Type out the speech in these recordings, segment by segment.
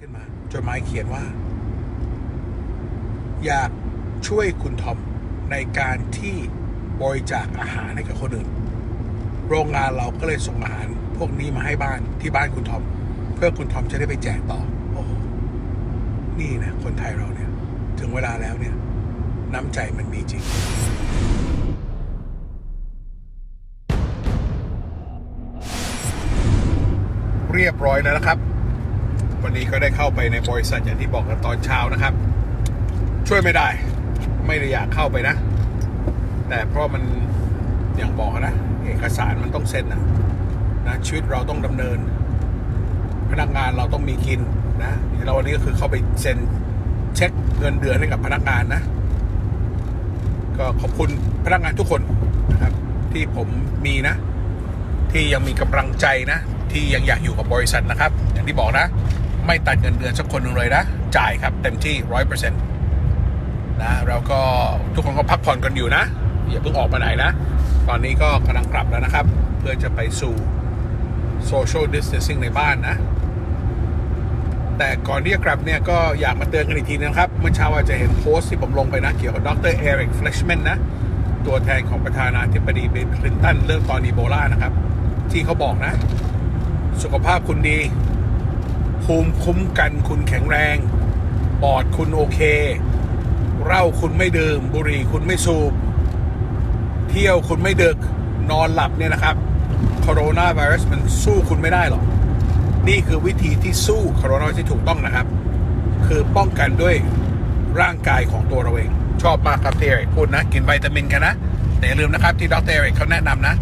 ขึ้นมา จดหมายเขียนว่า อยากช่วยคุณทอมในการที่บริจาคอาหารให้กับคนอื่น โรงงานเราก็เลยส่งอาหาร พวกนี้มาให้บ้านที่บ้านคุณทอม เพื่อคุณทอมจะได้ไปแจกต่อ โอ้นี่นะคนไทยเราเนี่ย ถึงเวลาแล้วเนี่ย น้ำใจมันมีจริงเรียบร้อยแล้วนะครับ วันนี้ก็ได้เข้าไปในบริษัทอย่างที่บอกกันตอนเช้านะครับ ช่วยไม่ได้ ไม่ได้อยากเข้าไปนะ แต่เพราะมันอย่างบอกนะ เอกสารมันต้องเซ็นนะนะชีวิตเราต้องดำเนิน พนักงานเราต้องมีกินนะเราวันนี้ก็คือเข้าไปเซ็นเช็คเงินเดือนให้กับพนักงานนะ ก็ขอบคุณพนักงานทุกคนนะครับ ที่ผมมีนะ ที่ยังมีกำลังใจนะ ที่ยังอยากอยู่กับบริษัทนะครับ อย่างที่บอกนะ ไม่ตัดเงินเดือนสักคนหนึ่งเลยนะ จ่ายครับ เต็มที่ร้อยเปอร์เซ็นต์นะแล้วก็ทุกคนก็พักผ่อนกันอยู่นะ อย่าเพิ่งออกมาไหนนะ ตอนนี้ก็กำลังกลับแล้วนะครับ เพื่อจะไปสู่ social distancing ในบ้านนะ แต่ก่อนที่จะกลับเนี่ยก็อยากมาเตือนกันอีกทีนะครับ เมื่อเช้าอาจจะเห็นโพสต์ที่ผมลงไปนะ เกี่ยวกับดรเอริกเฟลชแมนนะ ตัวแทนของประธานาธิบดีเบิลคลินตันเรื่องตอนอีโบลานะครับ ที่เขาบอกนะ สุขภาพคุณดี ภูมิคุ้มกันคุณแข็งแรง ปอดคุณโอเคเหล้าคุณไม่ดื่ม บุหรี่คุณไม่สูบ เที่ยวคุณไม่ดึกนอนหลับเนี่ยนะครับโคโรนาไวรัสมันสู้คุณไม่ได้หรอก นี่คือวิธีที่สู้โคโรนาที่ถูกต้องนะครับ คือป้องกันด้วยร่างกายของตัวเราเอง ชอบมากครับเทเอริกพูดนะ กินวิตามินกันนะ แต่อย่าลืมนะครับที่ดรเอริกเขาแนะนำนะ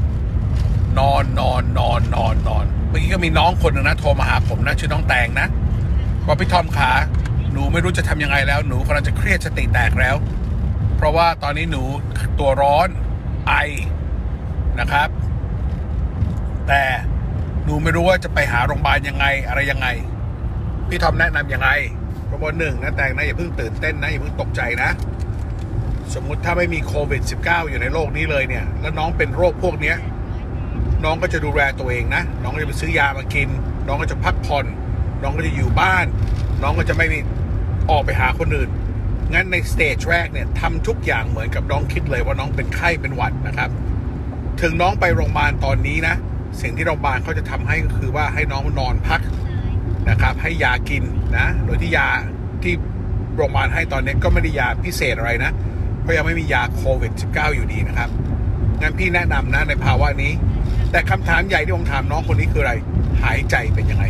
นอนนอนนอนนอนนอน เมื่อกี้ก็มีน้องคนหนึ่งนะโทรมาหาผมนะชื่อน้องแตงนะว่าพี่ทอมขาหนูไม่รู้จะทำยังไงแล้ว หนูกำลังจะเครียดสติแตกแล้ว เพราะว่าตอนนี้หนูตัวร้อนไอนะครับ แต่หนูไม่รู้ว่าจะไปหาโรงพยาบาลยังไงอะไรยังไง พี่ทอมแนะนำยังไงเพราะว่าหนึ่งนะแตงนะอย่าเพิ่งตื่นเต้นนะอย่าเพิ่งตกใจนะ สมมุติถ้าไม่มีโควิด -19 อยู่ในโลกนี้เลยเนี่ย แล้วน้องเป็นโรคพวกเนี้ย น้องก็จะดูแลตัวเองนะ น้องก็จะไปซื้อยามากิน น้องก็จะพักผ่อน น้องก็จะอยู่บ้าน น้องก็จะไม่มีออกไปหาคนอื่น งั้นในสเตจแรกเนี่ยทำทุกอย่างเหมือนกับน้องคิดเลยว่าน้องเป็นไข้เป็นหวัดนะครับ ถึงน้องไปโรงพยาบาลตอนนี้นะ สิ่งที่โรงพยาบาลเขาจะทำให้ก็คือว่าให้น้องนอนพักนะครับ ให้ยากินนะ โดยที่ยาที่โรงพยาบาลให้ตอนนี้ก็ไม่ได้ยาพิเศษอะไรนะ เพราะยังไม่มียาโควิด -19 อยู่ดีนะครับ งั้นพี่แนะนำนะในภาวะนี้ แต่คำถามใหญ่ที่ผมถามน้องคนนี้คืออะไร หายใจเป็นยังไง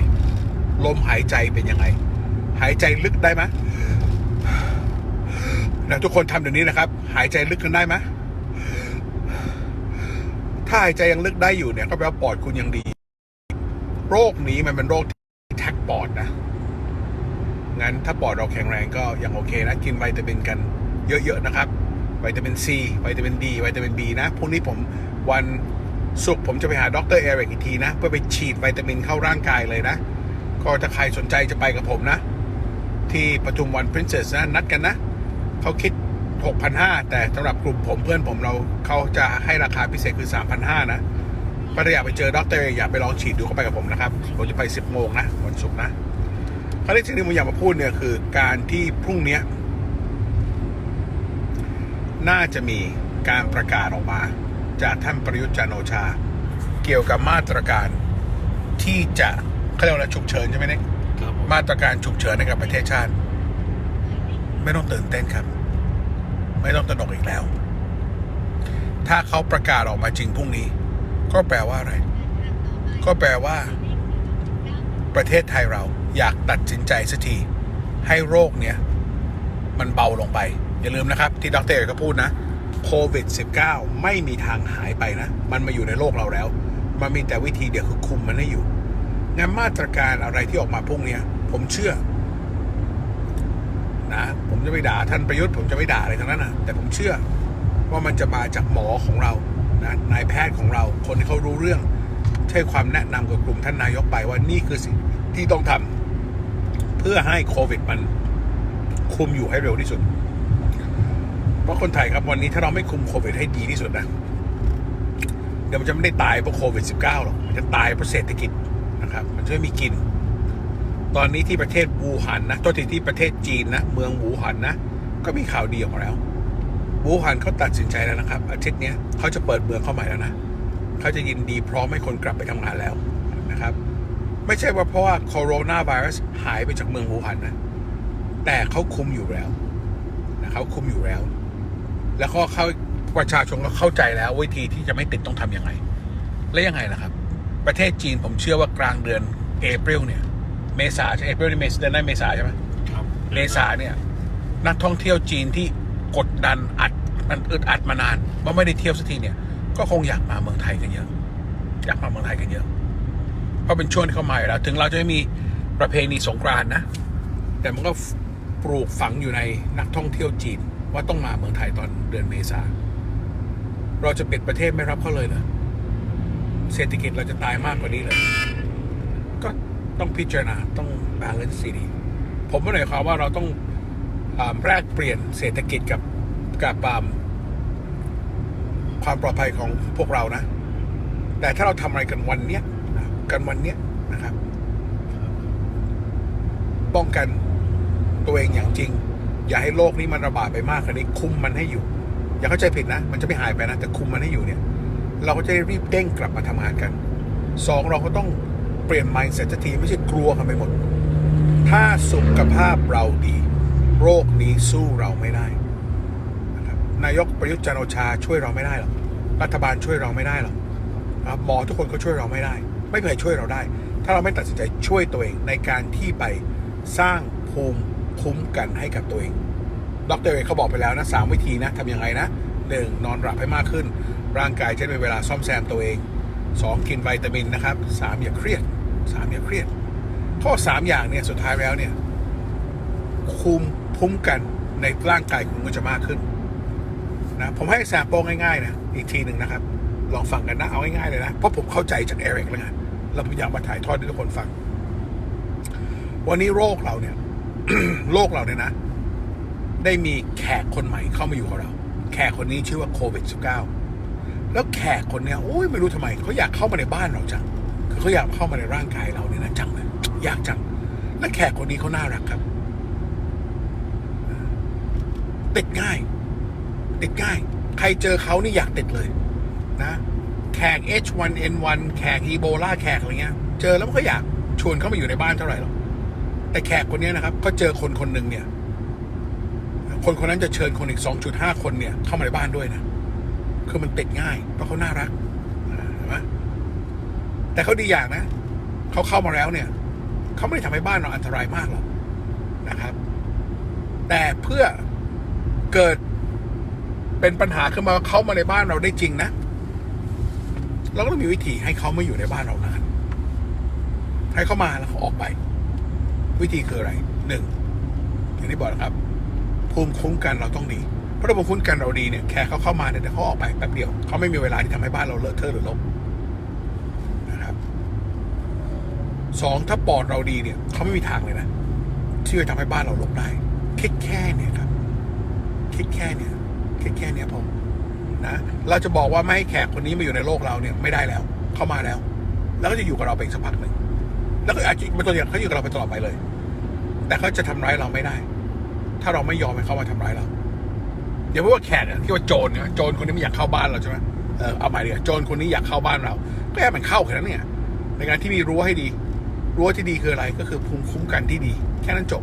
ลมหายใจเป็นยังไง หายใจลึกได้ไหมนะทุกคนทำเดี๋ยวนี้นะครับ หายใจลึกกันได้ไหมถ้าหายใจยังลึกได้อยู่เนี่ย ก็แปลว่าปอดคุณยังดี โรคนี้มันเป็นโรคที่แท็กปอดนะงั้นถ้าปอดเราแข็งแรงก็ยังโอเคนะกินวิตามินกันเยอะๆนะครับวิตามินซีวิตามินดีวิตามินบีนะพรุ่งนี้ผมวัน ศุกผมจะไปหาดรเอริกอีกทีนะ เพื่อไปฉีดวิตามินเข้าร่างกายเลยนะ ก็ถ้าใครสนใจจะไปกับผมนะ ที่ปทุมวัน Princess นะ นัดกันนะ เขาคิด 6,500 แต่สำหรับกลุ่มผมเพื่อนผมเราเขาจะให้ราคาพิเศษคือ 3,500 นะก็ถ้าอยากไปเจอดรอยากไปลองฉีดดูเข้าไปกับผมนะครับ ผมจะไป 10โมงนะวันศุกร์นะคราวนี้สิ่งที่ผมอยากมาพูดเนี่ยคือการที่พรุ่งนี้น่าจะมีการประกาศออกมา จากท่านประยุทธ์จันทร์โอชา เกี่ยวกับมาตรการที่จะเขาเรียกว่าอะไรฉุกเฉินใช่ไหมเนี่ยครับผมมาตรการฉุกเฉินในกับประเทศชาติ ไม่ต้องตื่นเต้นครับ ไม่ต้องตระหนกอีกแล้ว ถ้าเขาประกาศออกมาจริงพรุ่งนี้ ก็แปลว่าอะไร ก็แปลว่า ประเทศไทยเราอยากตัดสินใจสักทีให้โรคเนี้ยมันเบาลงไป อย่าลืมนะครับ ที่ดรเอกก็พูดนะ โควิด -19 ไม่มีทางหายไปนะ มันมาอยู่ในโลกเราแล้ว มันมีแต่วิธีเดียวคือคุมมันให้อยู่งั้นมาตรการอะไรที่ออกมาพรุ่งนี้ผมเชื่อ นะ ผมจะไม่ด่าท่านประยุทธ์ผมจะไม่ด่าอะไรทั้งนั้นนะแต่ผมเชื่อว่ามันจะมาจากหมอของเรานะนายแพทย์ของเรา คนที่เขารู้เรื่องใช้ความแนะนำกับกลุ่มท่านนายกไปว่านี่คือสิ่งที่ต้องทำเพื่อให้โควิดมันคุมอยู่ให้เร็วที่สุด เพราะคนไทยครับวันนี้ถ้าเราไม่คุมโควิดให้ดีที่สุดนะเดี๋ยวมันจะไม่ได้ตายเพราะโควิด -19 หรอก มันจะตายเพราะเศรษฐกิจนะครับ มันจะไม่มีกิน ตอนนี้ที่ประเทศวูฮันนะตัวที่ที่ประเทศจีนนะ เมืองวูฮันนะ ก็มีข่าวดีออกมาแล้ว วูฮันเขาตัดสินใจแล้วนะครับ อาทิตย์นี้เขาจะเปิดเมืองเข้าใหม่แล้วนะ เขาจะยินดีพร้อมให้คนกลับไปทำงานแล้วนะครับ ไม่ใช่ว่าเพราะว่าโคโรนาไวรัสหายไปจากเมืองวูฮันนะ แต่เขาคุมอยู่แล้วนะเขาคุมอยู่แล้ว แล้วก็เขาประชาชนก็เข้าใจแล้ววิธีที่จะไม่ติดต้องทำยังไง และยังไงล่ะครับ ประเทศจีนผมเชื่อว่ากลางเดือนเอ r i l เนี่ย เมษาใช่เอ r i l นี่เมษเดือนหน้าเมษาใช่ไหมครับเมษาเนี่ย นักท่องเที่ยวจีนที่กดดันอัดมันอึดอัดมานานว่าไม่ได้เที่ยวสักทีเนี่ย ก็คงอยากมาเมืองไทยกันเยอะอยากมาเมืองไทยกันเยอะเพราะเป็นช่วงที่เขามาอยู่แล้ว ถึงเราจะไม่มีประเพณีสงกรานต์นะ แต่มันก็ปลูกฝังอยู่ในนักท่องเที่ยวจีน ว่าต้องมาเมืองไทยตอนเดือนเมษาเราจะปิดประเทศไม่รับเขาเลยเหรอเศรษฐกิจเราจะตายมากกว่านี้เลย ก็ต้องพิจารณาต้องบาลานซ์สีดีผมไม่ได้หมายความว่าเราต้องอแลกเปลี่ยนเศรษฐกิจกับกับอ่าความปลอดภัยของพวกเรานะ แต่ถ้าเราทำอะไรกันวันเนี้ยกันวันเนี้ยนะครับ ป้องกันตัวเองอย่างจริง อย่าให้โรคนี้มันระบาดไปมากกว่านี้คุมมันให้อยู่ อย่าเข้าใจผิดนะ มันจะไม่หายไปนะ แต่คุมมันให้อยู่เนี่ย เราก็จะได้รีบเด้งกลับมาทำงานกันสองเราก็ต้องเปลี่ยน mindset ทีไม่ใช่กลัวกันไปหมด ถ้าสุขภาพเราดี โรคนี้สู้เราไม่ได้นะครับนายกประยุทธ์จันทร์โอชาช่วยเราไม่ได้หรอกรัฐบาลช่วยเราไม่ได้หรอกครับหมอทุกคนก็ช่วยเราไม่ได้ ไม่เคยช่วยเราได้ ถ้าเราไม่ตัดสินใจช่วยตัวเองในการที่ไปสร้างภูมิ คุ้มกันให้กับตัวเอง ดรเอกเขาบอกไปแล้วนะสามวิธีนะทำยังไงนะหนึ่งนอนหลับให้มากขึ้น ร่างกายจะได้มีเวลาซ่อมแซมตัวเองสองกินวิตามินนะครับสามอย่าเครียดสามอย่าเครียด ข้อสามอย่างเนี่ยสุดท้ายแล้วเนี่ยคุมคุ้มกันในร่างกายคุณก็จะมากขึ้นนะผมให้แซมโป้ง่ายๆนะอีกทีหนึ่งนะครับ ลองฟังกันนะเอาง่ายๆเลยนะเพราะผมเข้าใจจากเอริกแล้วไงแล้วผมอยากมาถ่ายทอดให้ทุกคนฟัง วันนี้โรคเราเนี่ย โรคเราเนี่ยนะ ได้มีแขกคนใหม่เข้ามาอยู่กับเรา แขกคนนี้ชื่อว่าโควิด -19 แล้วแขกคนเนี้ยโอ้ยไม่รู้ทำไมเขาอยากเข้ามาในบ้านเราจังคือเขาอยากเข้ามาในร่างกายเราเนี่ยนะจังเลยอยากจังและแขกคนนี้เขาน่ารักครับ ติดง่าย ติดง่าย ใครเจอเขานี่อยากติดเลยนะแขก H1N1 แขกอีโบลาแขกอะไรเงี้ย เจอแล้วมันก็อยากชวนเข้ามาอยู่ในบ้านเท่าไหร่หรอก แต่แขกคนนี้นะครับ ก็เจอคนคนหนึ่งเนี่ย คนคนนั้นจะเชิญคนอีก2.5คนเนี่ย เข้ามาในบ้านด้วยนะคือมันติดง่ายเพราะเขาน่ารักอ่าเห็นไหมแต่เขาดีอย่างนะเขาเข้ามาแล้วเนี่ยเขาไม่ได้ทำให้บ้านเราอันตรายมากหรอกนะครับ แต่เพื่อเกิดเป็นปัญหาขึ้นมาว่าเขามาในบ้านเราได้จริงนะเราก็ต้องมีวิธีให้เขาไม่อยู่ในบ้านเรานานให้เขามาแล้วเขาออกไป วิธีคืออะไรหนึ่งอย่างที่บอกนะครับ ภูมิคุ้มกันเราต้องดี เพราะถ้าภูมิคุ้มกันเราดีเนี่ยแค่เขาเข้ามาเนี่ยเดี๋ยวเขาออกไปแป๊บเดียวเขาไม่มีเวลาที่ทำให้บ้านเราเลอะเทอะหรือลบนะครับสองถ้าปอดเราดีเนี่ยเขาไม่มีทางเลยนะที่จะทำให้บ้านเราลบได้คิดแค่เนี่ยครับคิดแค่เนี่ยคิดแค่เนี่ยพอนะเราจะบอกว่าไม่ให้แขกคนนี้มาอยู่ในโลกเราเนี่ยไม่ได้แล้ว เข้ามาแล้ว แล้วก็จะอยู่กับเราไปสักพักหนึ่ง แล้วก็อาจจะเป็นตัวอย่างเขาอยู่กับเราไปตลอดไปเลย แต่เขาจะทำร้ายเราไม่ได้ ถ้าเราไม่ยอมให้เขามาทำร้ายเราอย่าพูดว่าแขกที่ว่าโจรเนี่ยโจรคนนี้ไม่อยากเข้าบ้านเราใช่ไหมเออเอาใหม่ดีกว่าโจรคนนี้อยากเข้าบ้านเรา ก็แค่มันเข้าแค่นั้นเนี่ย ในการที่มีรั้วให้ดี รั้วที่ดีคืออะไรก็คือภูมิคุ้มกันที่ดี แค่นั้นจบ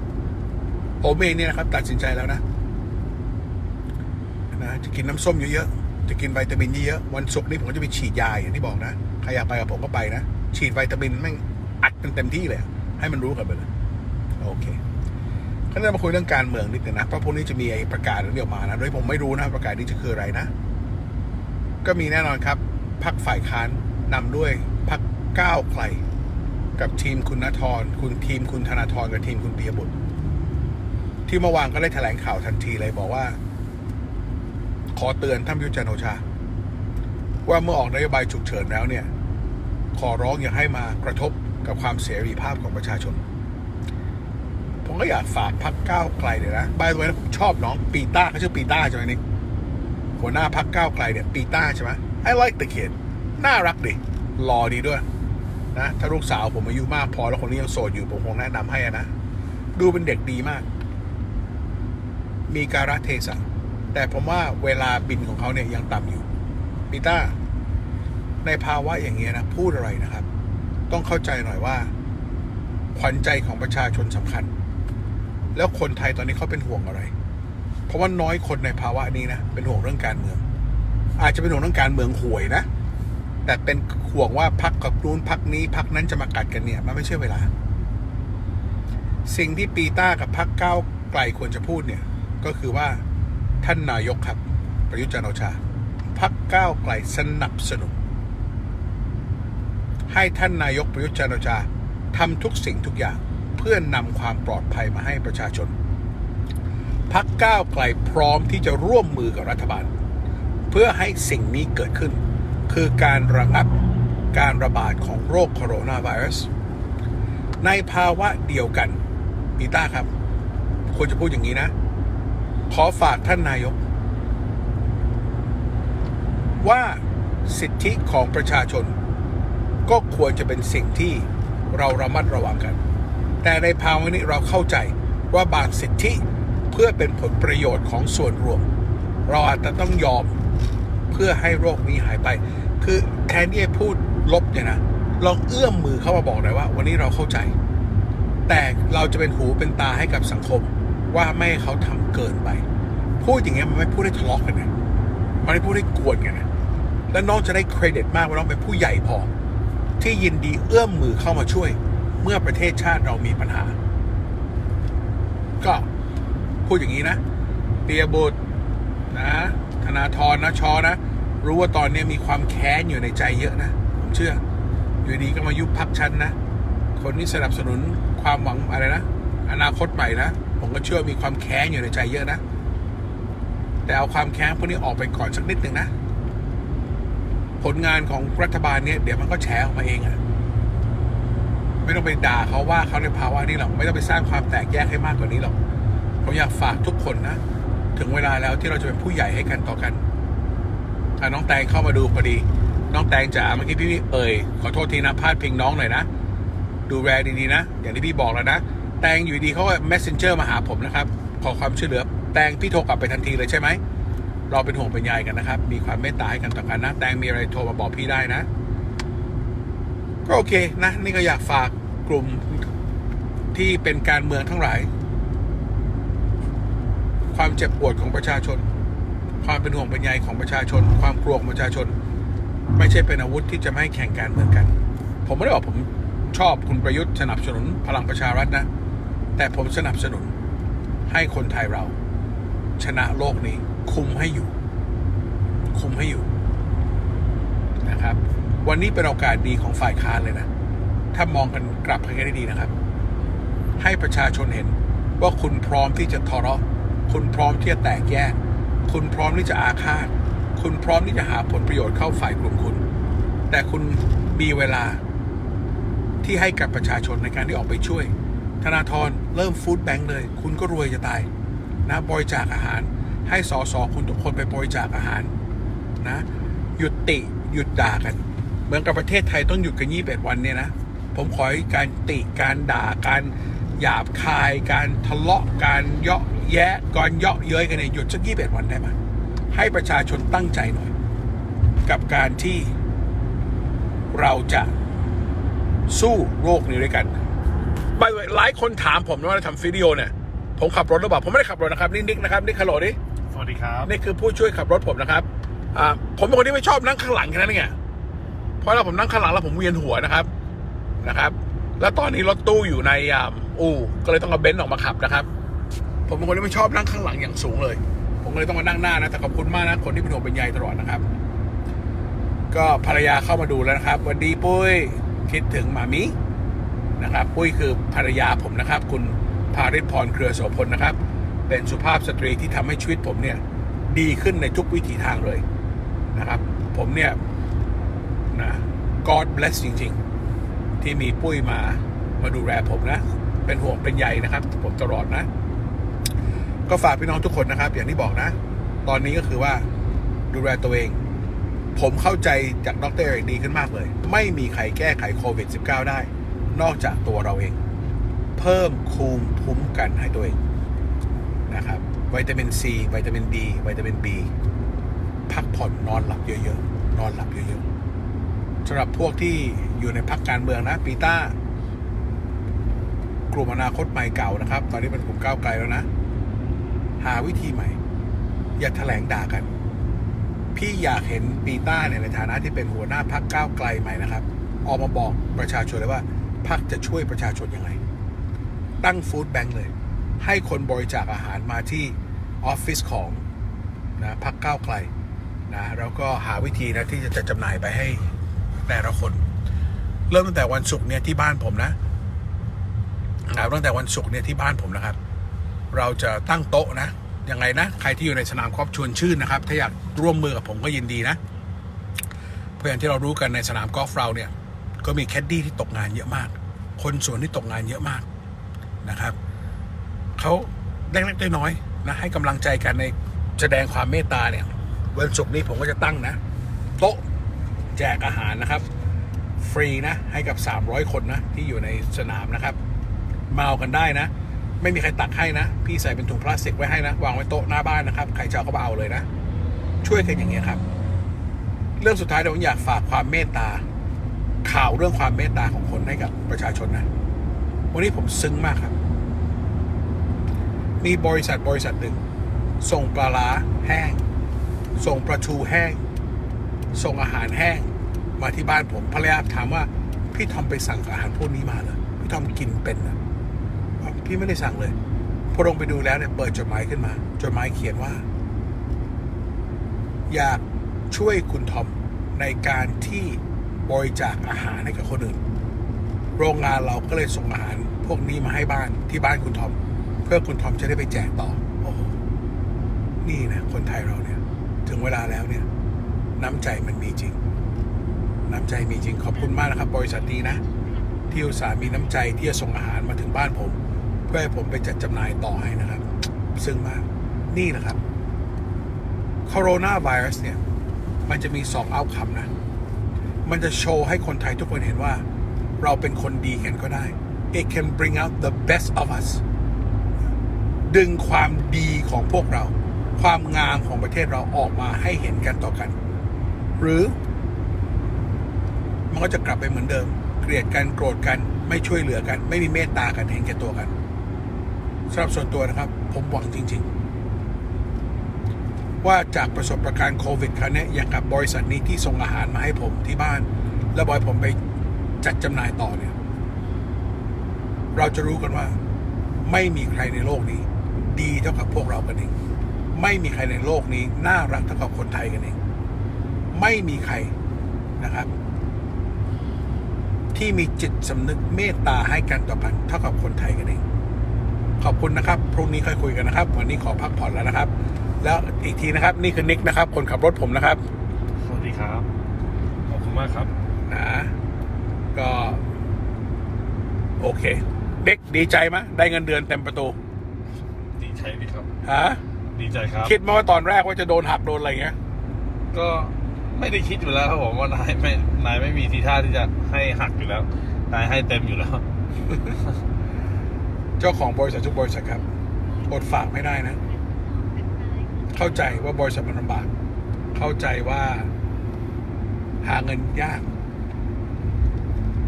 ผมเองเนี่ยนะครับ ตัดสินใจแล้วนะนะจะกินน้ำส้มเยอะๆจะกินวิตามินเยอะๆวันศุกร์นี้ผมก็จะไปฉีดยาอย่างที่บอกนะใครอยากไปกับผมก็ไปนะฉีดวิตามินแม่ง เต็มที่เลย ให้มันรู้กันไปเลย โอเคก็จะมาคุยเรื่องการเมืองนิดนึงนะเพราะพวกนี้จะมีไอ้ประกาศเรื่องนี้ออกมานะโดยผมไม่รู้นะประกาศนี้จะคืออะไรนะ ก็มีแน่นอนครับพักฝ่ายค้านนำด้วยพักก้าวไกลกับทีมคุณนทรคุณทีมคุณธนาธรกับทีมคุณปียบุตร ที่เมื่อวานก็ได้แถลงข่าวทันทีเลยบอกว่า ขอเตือนท่านยุจันโอชา ว่าเมื่อออกนโยบายฉุกเฉินแล้วเนี่ย ขอร้องอย่าให้มากระทบ กับความเสรีภาพของประชาชน ผมก็อยากฝากพักก้าวไกลเลยนะบายตัวนะผมชอบน้องปีต้าเขาชื่อปีต้าใช่ไหมนิกหัวหน้าพักก้าวไกลเนี่ยปีต้าใช่ไหม I like the kid น่ารักดิหล่อดีด้วยนะถ้าลูกสาวผมอายุมากพอแล้วคนนี้ยังโสดอยู่ผมคงแนะนำให้อะนะ ดูเป็นเด็กดีมาก มีการะเทศะแต่ผมว่าเวลาบินของเขาเนี่ยยังต่ำอยู่ปีต้า ในภาวะอย่างเงี้ยนะ พูดอะไรนะครับ ต้องเข้าใจหน่อยว่า ขวัญใจของประชาชนสำคัญ แล้วคนไทยตอนนี้เขาเป็นห่วงอะไร เพราะว่าน้อยคนในภาวะนี้นะเป็นห่วงเรื่องการเมือง อาจจะเป็นห่วงเรื่องการเมืองห่วยนะ แต่เป็นห่วงว่าพักกับนู้นพักนี้พักนั้นจะมากัดกันเนี่ยมันไม่ใช่เวลา สิ่งที่ปีต้ากับพักก้าวไกลควรจะพูดเนี่ย ก็คือว่าท่านนายกครับ ประยุทธ์จันทร์โอชาพักก้าวไกลสนับสนุน ให้ท่านนายกประยุทธ์จันทร์โอชาทำทุกสิ่งทุกอย่างเพื่อนำความปลอดภัยมาให้ประชาชนพักก้าวไกลพร้อมที่จะร่วมมือกับรัฐบาล เพื่อให้สิ่งนี้เกิดขึ้น คือการระงับการระบาดของโรคโคโรนาไวรัส ในภาวะเดียวกันปีต้าครับควรจะพูดอย่างนี้นะ ขอฝากท่านนายก ว่าสิทธิของประชาชน ก็ควรจะเป็นสิ่งที่เราระมัดระวังกัน แต่ในภาวะนี้เราเข้าใจว่าบางสิทธิเพื่อเป็นผลประโยชน์ของส่วนรวม เราอาจจะต้องยอมเพื่อให้โรคนี้หายไป คือแทนที่จะพูดลบเนี่ยนะลองเอื้อมมือเข้ามาบอกหน่อยว่า วันนี้เราเข้าใจ แต่เราจะเป็นหูเป็นตาให้กับสังคม ว่าไม่ให้เขาทำเกินไป พูดอย่างเงี้ยมันไม่พูดให้ทะเลาะกันนะมันไม่พูดให้กวนกันนะแล้วน้องจะได้เครดิตมากว่าน้องเป็นผู้ใหญ่พอ ที่ยินดีเอื้อมมือเข้ามาช่วย เมื่อประเทศชาติเรามีปัญหา ก็พูดอย่างนี้นะ เปียบุตรนะ ธนาธรนะชอนะ รู้ว่าตอนนี้มีความแค้นอยู่ในใจเยอะนะ ผมเชื่อ อยู่ดีก็มายุบพักชั้นนะ คนที่สนับสนุนความหวังอะไรนะ อนาคตใหม่นะ ผมก็เชื่อมีความแค้นอยู่ในใจเยอะนะ แต่เอาความแค้นพวกนี้ออกไปก่อนสักนิดหนึ่งนะ ผลงานของรัฐบาลเนี่ยเดี๋ยวมันก็แฉออกมาเองอะไม่ต้องไปด่าเขาว่าเขาในภาวะนี้หรอกไม่ต้องไปสร้างความแตกแยกให้มากกว่านี้หรอกผมอยากฝากทุกคนนะ ถึงเวลาแล้วที่เราจะเป็นผู้ใหญ่ให้กันต่อกันถ้าน้องแตงเข้ามาดูพอดี น้องแตงจ๋าเมื่อกี้พี่เอ่ยขอโทษทีนะพลาดพิงน้องหน่อยนะ ดูแลดีๆนะ อย่างที่พี่บอกแล้วนะ แตงอยู่ดีเขาก็ messenger มาหาผมนะครับ ขอความช่วยเหลือ แตงพี่โทรกลับไปทันทีเลยใช่ไหม เราเป็นห่วงเป็นใยกันนะครับ มีความเมตตาให้กันต่อกันนะ แตงมีอะไรโทรมาบอกพี่ได้นะ ก็โอเคนะ นี่ก็อยากฝากกลุ่มที่เป็นการเมืองทั้งหลาย ความเจ็บปวดของประชาชน ความเป็นห่วงเป็นใยของประชาชน ความกลัวของประชาชน ไม่ใช่เป็นอาวุธที่จะไม่ให้แข่งการเมืองกัน ผมไม่ได้บอกผมชอบคุณประยุทธ์สนับสนุนพลังประชารัฐนะ แต่ผมสนับสนุนให้คนไทยเรา ชนะโลกนี้ คุมให้อยู่ คุมให้อยู่นะครับ วันนี้เป็นโอกาสดีของฝ่ายค้านเลยนะ ถ้ามองกันกลับกันได้ดีนะครับ ให้ประชาชนเห็นว่าคุณพร้อมที่จะทะเลาะคุณพร้อมที่จะแตกแยก คุณพร้อมที่จะอาฆาต คุณพร้อมที่จะหาผลประโยชน์เข้าฝ่ายกลุ่มคุณ แต่คุณมีเวลาที่ให้กับประชาชนในการที่ออกไปช่วย ธนาธรเริ่มฟู้ดแบงค์เลย คุณก็รวยจะตายนะบริจาคอาหาร ให้สอสอคุณทุกคนไปบริจาคอาหารนะหยุดติหยุดด่ากัน เหมือนกับประเทศไทยต้องหยุดกันยี่สิบวันเนี่ยนะ ผมขอให้การติการด่าการหยาบคาย การทะเลาะการเยาะแยะการเยาะเย้ยกันเนี่ยหยุดสักยี่สิบวันได้ไหมให้ประชาชนตั้งใจหน่อย กับการที่เราจะสู้โรคนี้ด้วยกันไปหลายคนถามผมนะว่าทำวิดีโอเนี่ย ผมขับรถหรือเปล่า ผมไม่ได้ขับรถนะครับ นี่นิกนะครับ นี่คาร์โลนี่ วัสดีครับ นี่คือผู้ช่วยขับรถผมนะครับอ่าผมเป็นคนที่ไม่ชอบนั่งข้างหลังแค่นั้นเองเพราะถ้าผมนั่งข้างหลังแล้วผมเวียนหัวนะครับนะครับ แล้วตอนนี้รถตู้อยู่ในอู่ก็เลยต้องเอาเบนซ์ออกมาขับนะครับ ผมเป็นคนที่ไม่ชอบนั่งข้างหลังอย่างสูงเลย ผมก็เลยต้องมานั่งหน้านะแต่ขอบคุณมากนะคนที่เป็นห่วงเป็นใยตลอดนะครับ ก็ภรรยาเข้ามาดูแล้วนะครับวันดีปุ้ยคิดถึงหมามินะครับ ปุ้ยคือภรรยาผมนะครับ คุณพาริพรเครือโสพลนะครับ เป็นสุภาพสตรีที่ทำให้ชีวิตผมเนี่ยดีขึ้นในทุกวิถีทางเลยนะครับ ผมเนี่ยนะ God bless จริง ๆ ที่มีปุ้ยมามาดูแลผมนะ เป็นห่วงเป็นใยนะครับ ผมตลอดนะ ก็ฝากพี่น้องทุกคนนะครับ อย่างที่บอกนะ ตอนนี้ก็คือว่าดูแลตัวเอง ผมเข้าใจจากดรเอริกดีขึ้นมากเลย ไม่มีใครแก้ไขโควิด -19 ได้ นอกจากตัวเราเอง เพิ่มภูมิคุ้มกันให้ตัวเอง นะครับวิตามินซีวิตามินดีวิตามินบีพักผ่อนนอนหลับเยอะๆนอนหลับเยอะๆสำหรับพวกที่อยู่ในพักการเมืองนะปีต้ากลุ่มอนาคตใหม่เก่านะครับ ตอนนี้เป็นกลุ่มก้าวไกลแล้วนะ หาวิธีใหม่ อย่าแถลงด่ากัน พี่อยากเห็นปีต้าเนี่ยในฐานะที่เป็นหัวหน้าพักก้าวไกลใหม่นะครับ ออกมาบอกประชาชนเลยว่าพักจะช่วยประชาชนยังไง ตั้งฟู้ดแบงค์เลย ให้คนบริจาคอาหารมาที่ออฟฟิศของนะพักก้าวไกลนะแล้วก็หาวิธีนะที่จะจะจำหน่ายไปให้แต่ละคน เริ่มตั้งแต่วันศุกร์เนี่ยที่บ้านผมนะนะตั้งแต่วันศุกร์เนี่ยที่บ้านผมนะครับ เราจะตั้งโต๊ะนะยังไงนะใครที่อยู่ในสนามกอล์ฟชวนชื่นนะครับ ถ้าอยากร่วมมือกับผมก็ยินดีนะเพราะอย่างที่เรารู้กันในสนามกอล์ฟเราเนี่ยก็มีแคดดี้ที่ตกงานเยอะมาก คนส่วนที่ตกงานเยอะมากนะครับ เขาเล็กๆน้อยๆนะให้กำลังใจกันในแสดงความเมตตาเนี่ย วันศุกร์นี้ผมก็จะตั้งนะ โต๊ะแจกอาหารนะครับ ฟรีนะ ให้กับ 300 คนนะ ที่อยู่ในสนามนะครับมาเอากันได้นะ ไม่มีใครตักให้นะ พี่ใส่เป็นถุงพลาสติกไว้ให้นะ วางไว้โต๊ะหน้าบ้านนะครับ ใครจะเอาก็มาเอาเลยนะ ช่วยกันอย่างเงี้ยครับ เรื่องสุดท้ายเดี๋ยวผมอยากฝากความเมตตา ข่าวเรื่องความเมตตาของคนให้กับประชาชนนะ วันนี้ผมซึ้งมากครับ มีบริษัทบริษัทหนึ่ง ส่งปลาร้าแห้ง ส่งปลาทูแห้ง ส่งอาหารแห้ง มาที่บ้านผมภรรยาถามว่า พี่ทอมไปสั่งอาหารพวกนี้มาเหรอพี่ทอมกินเป็นนะพี่ไม่ได้สั่งเลยพอลงไปดูแล้วเนี่ยเปิดจดหมายขึ้นมา จดหมายเขียนว่า อยากช่วยคุณทอมในการที่บริจาคอาหารให้กับคนอื่น โรงงานเราก็เลยส่งอาหารพวกนี้มาให้บ้านที่บ้านคุณทอม พื่อคุณทอมจะได้ไปแจกต่อ โอ้โหนี่นะคนไทยเราเนี่ย ถึงเวลาแล้วเนี่ย น้ำใจมันมีจริง น้ำใจมีจริงขอบคุณมากนะครับ บริษัทนี้นะ ที่อุตส่าห์มีน้ำใจที่จะส่งอาหารมาถึงบ้านผม เพื่อให้ผมไปจัดจำหน่ายต่อให้นะครับ ซึ่งมาก นี่นะครับโคโรนาไวรัสเนี่ย มันจะมีสองเอาคำนะ มันจะโชว์ให้คนไทยทุกคนเห็นว่า เราเป็นคนดีกันก็ได้ it can bring out the best of us ดึงความดีของพวกเรา ความงามของประเทศเราออกมาให้เห็นกันต่อกัน หรือ มันก็จะกลับไปเหมือนเดิม เกลียดกันโกรธกันไม่ช่วยเหลือกัน ไม่มีเมตตากันเห็นแก่ตัวกันสำหรับส่วนตัวนะครับ ผมหวังจริง ๆ ว่าจากประสบการณ์โควิดครั้งนี้อย่างกับบริษัทนี้ที่ส่งอาหารมาให้ผมที่บ้าน แล้วบอยผมไปจัดจำหน่ายต่อเนี่ย เราจะรู้กันว่า ไม่มีใครในโลกนี้ ดีเท่ากับพวกเรากันเอง ไม่มีใครในโลกนี้น่ารักเท่ากับคนไทยกันเอง ไม่มีใครนะครับ ที่มีจิตสำนึกเมตตาให้กันต่อกันเท่ากับคนไทยกันเอง ขอบคุณนะครับ พรุ่งนี้ค่อยคุยกันนะครับ วันนี้ขอพักผ่อนแล้วนะครับ แล้วอีกทีนะครับ นี่คือนิกนะครับ คนขับรถผมนะครับ สวัสดีครับ ขอบคุณมากครับ นะ ก็ โอเค เด็กดีใจไหมได้เงินเดือนเต็มประตูดี ใจดีครับ ฮะดีใจครับ คิดมาว่าตอนแรกว่าจะโดนหักโดนอะไรเงี้ย ก็ไม่ได้คิดอยู่แล้วครับผมว่านายไม่นายไม่มีทีท่าที่จะให้หักอยู่แล้ว นายให้เต็มอยู่แล้ว เจ้าของบริษัททุกบริษัทครับอดฝากไม่ได้นะ เข้าใจว่าบริษัทมันลำบาก เข้าใจว่า หาเงินยาก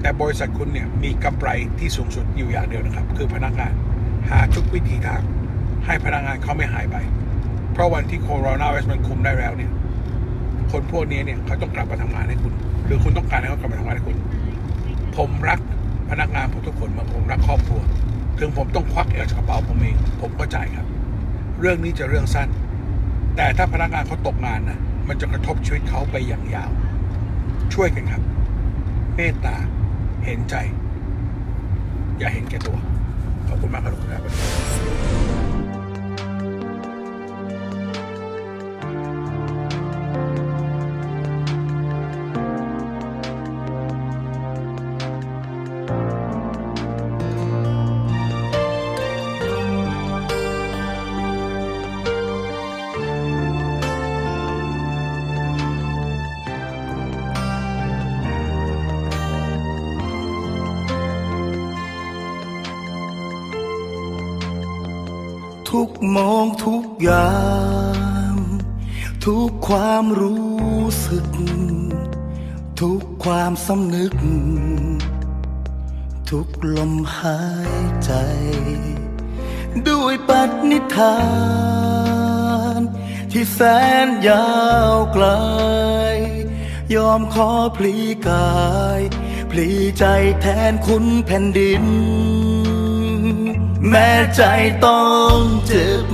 แต่บริษัทคุณเนี่ยมีกำไรที่สูงสุดอยู่อย่างเดียวนะครับ คือพนักงาน หาทุกวิธีทาง ให้พนักงานเขาไม่หายไป เพราะวันที่โคโรนาไวรัสมันคุมได้แล้วเนี่ย คนพวกนี้เนี่ยเขาต้องกลับมาทำงานให้คุณ หรือคุณต้องการให้เขากลับมาทำงานให้คุณ ผมรักพนักงานผมทุกคนมือนผมรักครอบครัว ถึงผมต้องควักเออกจากกระเป๋าผมเองผมก็จ่ายครับ เรื่องนี้จะเรื่องสั้น แต่ถ้าพนักงานเขาตกงานนะมันจะกระทบชีวิตเขาไปอย่างยาว ช่วยกันครับ เมตตาเห็นใจ อย่าเห็นแก่ตัว ขอบคุณมากครับทุกคน ทุกมองทุกยามทุกความรู้สึก ทุกความสำนึก ทุกลมหายใจ ด้วยปณิธาน ที่แสนยาวไกล ยอมขอพลีกาย พลีใจแทนคุณแผ่นดิน แม้ใจต้อง จ็บ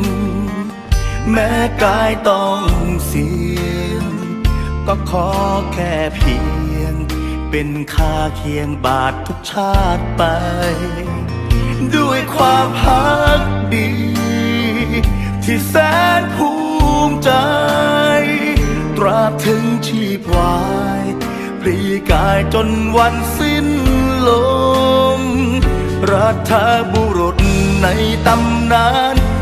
แม้กายต้องเสียง ก็ขอแค่เพียง เป็นค่าเคียงบาททุกชาติไป ด้วยความพักดี ที่แสนภูมิใจ ตราบถึงชีพวายพลีกายจนวันสิ้นลมรัฐบุรุษในตำนาน